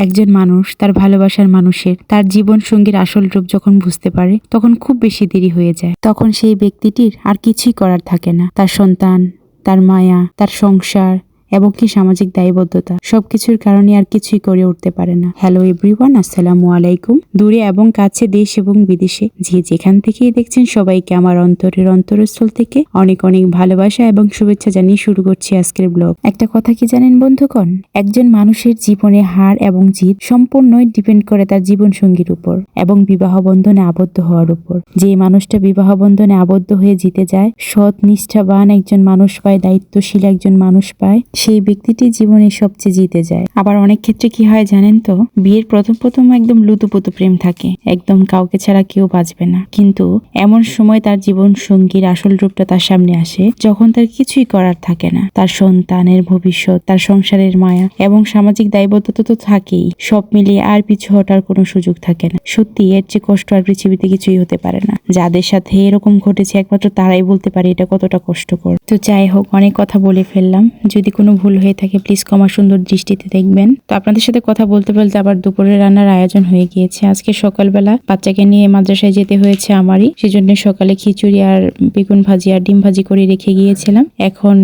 একজন মানুষ, তার ভালোবাসার মানুষের, তার জীবন সঙ্গীর আসল রূপ যখন বুঝতে পারে, তখন খুব বেশি দেরি হয়ে যায়। তখন সেই ব্যক্তিটির আর কিছুই করার থাকে না। তার সন্তান, তার মায়া, তার সংসার এবং কি সামাজিক দায়বদ্ধতা। সবকিছুর কারণে আর কিছুই করে উঠতে পারে না। হ্যালো এভরিওয়ান আসসালামু আলাইকুম। দূরে এবং কাছে দেশ এবং বিদেশে যে যেখান থেকেই দেখছেন সবাইকে আমার অন্তরের অন্তরস্থল থেকে অনেক অনেক ভালোবাসা এবং শুভেচ্ছা জানিয়ে শুরু করছি আজকের ব্লগ। একটা কথা কি জানেন বন্ধুগণ? একজন মানুষের জীবনে হার এবং জিত সম্পূর্ণই ডিপেন্ড করে তার জীবন সঙ্গীর উপর এবং বিবাহ বন্ধনে আবদ্ধ হওয়ার উপর। যে মানুষটা বিবাহ বন্ধনে আবদ্ধ হয়ে জিতে যায়, সৎ, নিষ্ঠাবান একজন মানুষ পায়, দায়িত্বশীল একজন মানুষ পায় সেই ব্যক্তিটি জীবনে সবচেয়ে জিতে যায়। আবার অনেক ক্ষেত্রে কি হয় জানেন তো? বিয়ের প্রথম প্রথম একদম লুতুপুতু প্রেম থাকে। একদম কাউকে ছাড়া কেউ বাঁচবে না। কিন্তু এমন সময় তার জীবন সঙ্গীর আসল রূপটা তার সামনে আসে, যখন তার কিছুই করার থাকে না। তার সন্তানের ভবিষ্যৎ, তার সংসারের মায়া এবং সামাজিক দায়বদ্ধতা তো থাকেই। সব মিলিয়ে আর পিছু হটার কোনো সুযোগ থাকে না। সত্যি, এর চেয়ে কষ্ট আর পৃথিবীতে কিছুই হতে পারে না। যাদের সাথে এরকম ঘটেছে, একমাত্র তারাই বলতে পারে এটা কতটা কষ্টকর। তো যাই হোক, অনেক কথা বলে ফেললাম। যদি কোনো ভুল হয়ে থাকে প্লিজ ক্ষমা সুন্দর দৃষ্টিতে দেখবেন। তো আপনাদের সাথে কথা বলতে বলতে আবার দুপুরের রান্নার আয়োজন হয়ে গিয়েছে। আজকে সকালবেলা বাচ্চাকে নিয়ে মাদ্রাসায় যেতে হয়েছে আমারই, সেজন্য সকালে খিচুড়ি আর বেগুন ভাজি আর ডিম ভাজি করে রেখে গিয়েছিলাম। এখন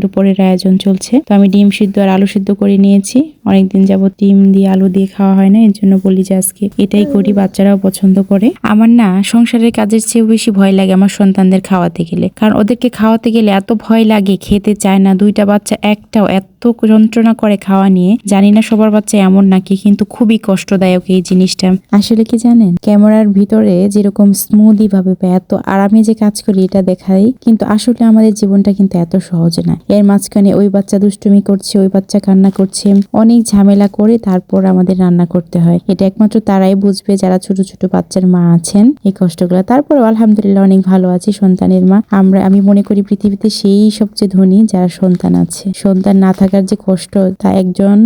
দুপুরের আয়োজন চলছে। তো আমি ডিম সিদ্ধ আর আলু সিদ্ধ করে নিয়েছি। অনেকদিন যাবত ডিম দিয়ে আলু দিয়ে খাওয়া হয় না এর জন্য বলি যে আজকে এটাই করি, বাচ্চারাও পছন্দ করে। আমার না সংসারের কাজের চেয়েও বেশি ভয় লাগে আমার সন্তানদের খাওয়াতে গেলে। কারণ ওদেরকে খাওয়াতে গেলে এত ভয় লাগে, খেতে চায় না, দুইটা বাচ্চা একটাও এত যন্ত্রণা করে খাওয়া নিয়ে, জানি না সবার বাচ্চা এমন নাকি, কিন্তু খুবই কষ্টদায়ক এই জিনিসটা। আসলে কি জানেন? ক্যামেরার ভিতরে যেরকম স্মুদি ভাবে এত আরামে যে কাজ করি, এটা দেখাই, কিন্তু আসলে আমাদের জীবনটা কিন্তু এত সহজ না। এর মাঝখানে ওই বাচ্চা দুষ্টুমি করছে, ওই বাচ্চা কান্না করছে, অনেক ঝামেলা করে তারপর আমাদের রান্না করতে হয়। এটা একমাত্র তারাই বুঝবে যারা ছোট ছোট বাচ্চার মা আছেন এই কষ্টগুলো। তারপর আলহামদুলিল্লাহ অনেক ভালো আছি সন্তানের মা। আমরা, আমি মনে করি পৃথিবীতে সেই সবচেয়ে ধনী যারা সন্তান আছে। সন্তান না থাকার যে কষ্ট, তা একজন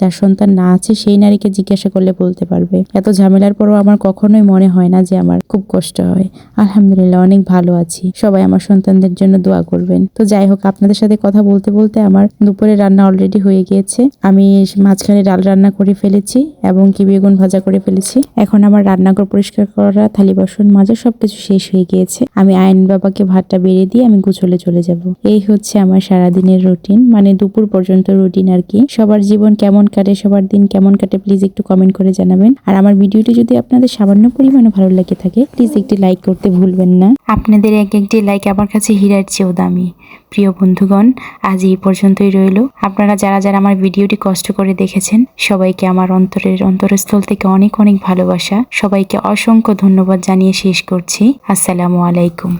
যার সন্তান না আছে, সেই নারীকে জিজ্ঞাসা করলে বলতে পারবে। এত ঝামেলার পরও আমার কখনোই মনে হয় না যে আমার খুব কষ্ট হয়। আলহামদুলিল্লাহ, অনেক ভালো আছি। সবাই আমার সন্তানদের জন্য দোয়া করবেন। তো যাই হোক, আপনাদের সাথে কথা বলতে বলতে আমার দুপুরে রান্না অলরেডি হয়ে গিয়েছে। আমি মাঝখানে ডাল রান্না করে ফেলেছি এবং কি বেগুন ভাজা করে ফেলেছি। এখন আমার রান্নাঘর পরিষ্কার করা, থালি বাসন মাজা সবকিছু শেষ হয়ে গিয়েছে। আমি আইন বাবাকে ভাতটা বেড়ে দিয়ে আমি গুছলে চলে যাব। এই হচ্ছে আমার সারাদিনের রুটিন মানে দুপুর পর্যন্ত রুটিন আর কি। সবার জীবন কেমন কাটে, সবার দিন কেমন কাটে প্লিজ একটু কমেন্ট করে জানাবেন। আর আমার ভিডিওটি যদি আপনাদের সামান্য পরিমাণে ভালো লাগে থাকে প্লিজ একটি লাইক করতে ভুলবেন না। আপনাদের এক একটি লাইক আমার কাছে হীরার চেয়েও দামি। প্রিয় বন্ধুগণ, আজ এই পর্যন্তই রইল। আপনারা যারা যারা আমার ভিডিওটি কষ্ট করে দেখেছেন, সবাইকে আমার অন্তরের অন্তরস্থল থেকে অনেক অনেক ভালোবাসা। সবাইকে অসংখ্য ধন্যবাদ জানিয়ে শেষ করছি। আসসালামু আলাইকুম।